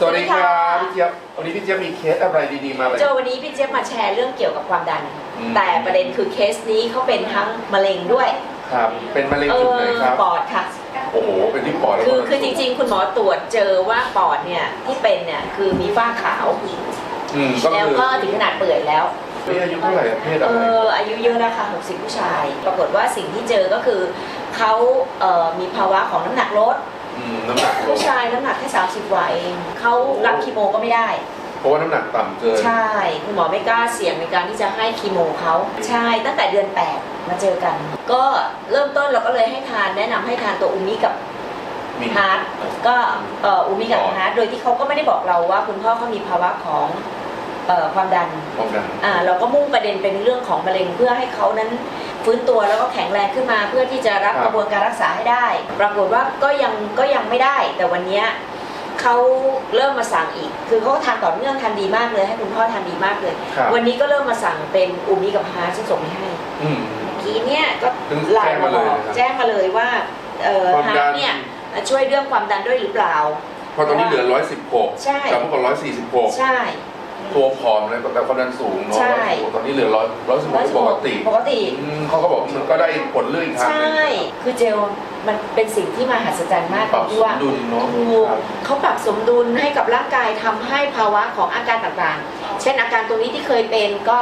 สวัสดีครับพี่เจี๊ยบวันนี้พี่เจี๊ยบมีเคสอะไรดีๆมาเลยโจวันนี้พี่เจี๊ยบมาแชร์เรื่องเกี่ยวกับความดัน อืม แต่ประเด็นคือเคสนี้เขาเป็นทั้งมะเร็งด้วยครับเป็นมะเร็งเอจุดอไหนครับ ปอดค่ะ โอ้โห เป็นที่ปอดแล้วคือก็คือจริง ๆ คุณหมอตรวจเจอว่าปอดเนี่ยที่เป็นเนี่ยคือมีฝ้าขาวอืมก็แล้วคือก็ถึงขนาดเปื่อยแล้วพี่อายุเท่าไหร่อะเพศเออะไร ออายุเยอะแล้วค่ะ 60 ผู้ชาย ปรากฏว่าสิ่งที่เจอก็คือเขาเอ่อมีภาวะของน้ำหนักลด อืมน้ำหนักลผู้งชายน้ำหนักแค่30กว่าเองเขารับคีโมก็ไม่ได้ เพราะว่าน้ำหนักต่ำเกิน ใช่ คุณหมอไม่กล้าเสี่ยงในการที่จะให้คีโมเขาใช่ตั้งแต่เดือน 8 มาเจอกัน ก็เริ่มต้นเราก็เลยให้ทานแนะนำให้ทานตัวอูมิกับมีฮาร์ดก็เอ่ออูมิกับอ๋อฮาร์ดโดยที่เขาก็ไม่ได้บอกเราว่าคุณพ่อเขามีภาวะของ เอ่อความดันความดัน อ่าเราก็มุ่งประเด็นเป็นเรื่องของมะเร็งเพื่อให้เขานั้นฟื้นตัวแล้วก็แข็งแรงขึ้นมาเพื่อที่จะรับ กระบวนการรักษาให้ได้ ปรากฏว่าก็ยังก็ยังไม่ได้ แต่วันเนี้ยเขาเริ่มมาสั่งอีก คือเขาก็ทานต่อเนื่องทานดีมากเลย ให้คุณพ่อทานดีมากเลย ครับวันนี้ก็เริ่มมาสั่งเป็นอูมิกับฮาร์ดซึ่งส่งไปให้ อืมเมื่อกี้เนี่ยก็เพิ่งไลน์มาบอกแจ้งมาเลยนะครับแจ้งมาเลยว่าเอ่อความฮาดัร์นดเนี่ยช่วยเรื่องความดันด้วยหรือเปล่า เพราะตอนนี้เหลือร้อยสิบหกใช่ จากเมื่อก่อนร้อยสี่สิบหกใช่ ตัวผอมเลยแต่ความดันสูงเนาะใช่116ตอนนี้เหลือร้อยร้อยสิบหกปกติปกติ อืมเขาก็บอกมันก็ได้ผลเรื่องอีกทางใชหนึ่ง่คือเจลมันเป็นสิ่งที่มหัศจรรย์มากปรับที่สว่ามดุลเนาะถูกครับ เขาปรับสมดุลให้กับร่างกายทำให้ภาวะของอาการต่างๆ เช่นอาการตรงนี้ที่เคยเป็นก็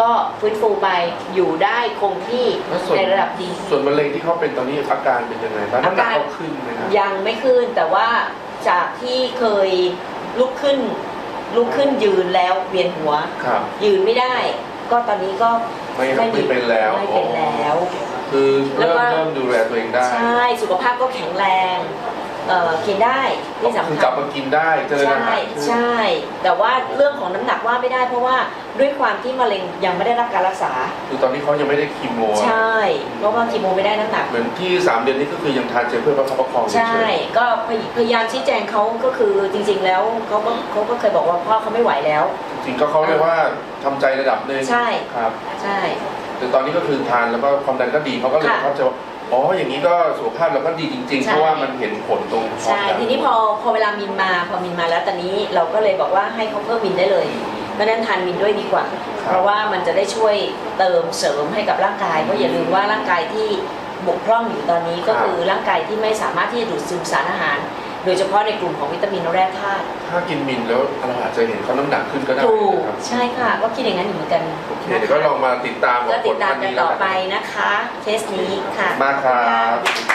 ก็ฟื้นฟูไปอยู่ได้คงที่แล้วส่วน ในระดับดี ส่วนมะเร็งที่เขาเป็นตอนนี้อาการเป็นยังไงบ้างน้ำหนักอาการ เขาขึ้นไหมครับ ยังไม่ขึ้นแต่ว่าจากที่เคยลุกขึ้น ลุกขึ้นยืนแล้วเวียนหัว ครับ ยืนไม่ได้ ก็ตอนนี้ก็ไม่ไม่เป็นแล้ว ไม่เป็นแล้ว คือแล้วเริ่มก็เริ่มดูแลตัวเองได้ ใช่ สุขภาพก็แข็งแรง เอ่อกินได้ที่คือสำกคัลัญบมากินได้เจริญอาใช่หารขึ้น ใช่ แต่ว่าเรื่องของน้ำหนักว่าไม่ได้เพราะว่าด้วยความที่มะเร็งยังไม่ได้รับการรักษา คือตอนนี้เขายังไม่ได้คีโมใช่เพราะว่าคีโมไม่ได้น้ำหนัก เหมือนที่ 3 เดือนนี้ก็คือยังทานเจลเพื่อประคับประคองเฉใช่ ยก็พยพยายามชี้แจงเขาก็คือจริง ๆ แล้วเขาก็เขาก็เคยบอกว่าพ่อเขาไม่ไหวแล้ว ๆจริงๆก็เขาเรียกว่าทำใจระดับหนึ่งใช่ ครับ ใช่ แต่ตอนนี้ก็คือทานแล้วก็ความดันก็ดีเขาก็เลยค่ะเข้าใจว่าอ๋ออย่างนี้ก็สุขภาพเราก็ดีจริง ๆ ใช่ เพราะว่ามันเห็นผลตรงความใช่ดันทีนี้พอพอเวลามินมาพอมินมาแล้วตอนนี้เราก็เลยบอกว่าให้เขาเพิ่มมินได้เลยเพราะฉะนั้นทานมินด้วยดีกว่า เพราะว่ามันจะได้ช่วยเติมเสริมให้กับร่างกายเพราะอย่าลืมว่าร่างกายที่บกพร่องอยู่ตอนนี้ก็คือร่างกายที่ไม่สามารถที่จะดูดซึมสารอาหาร โดยเฉพาะในกลุ่มของวิตามินและแร่ธาตุถ้ากินมินแล้วเราอาจจะเห็นเขาน้ำหนักขึ้นก็ได้ถูกนะครับใช่ค่ะ ก็คิดอย่างนั้นอยู่เหมือนกันโอเคนะเดี๋ยวก็คะลองมาติดตามก็ผติลดตามวักันนี้ต่อแล้วไปนะคะ เคสนี้ค่ะ มากครับ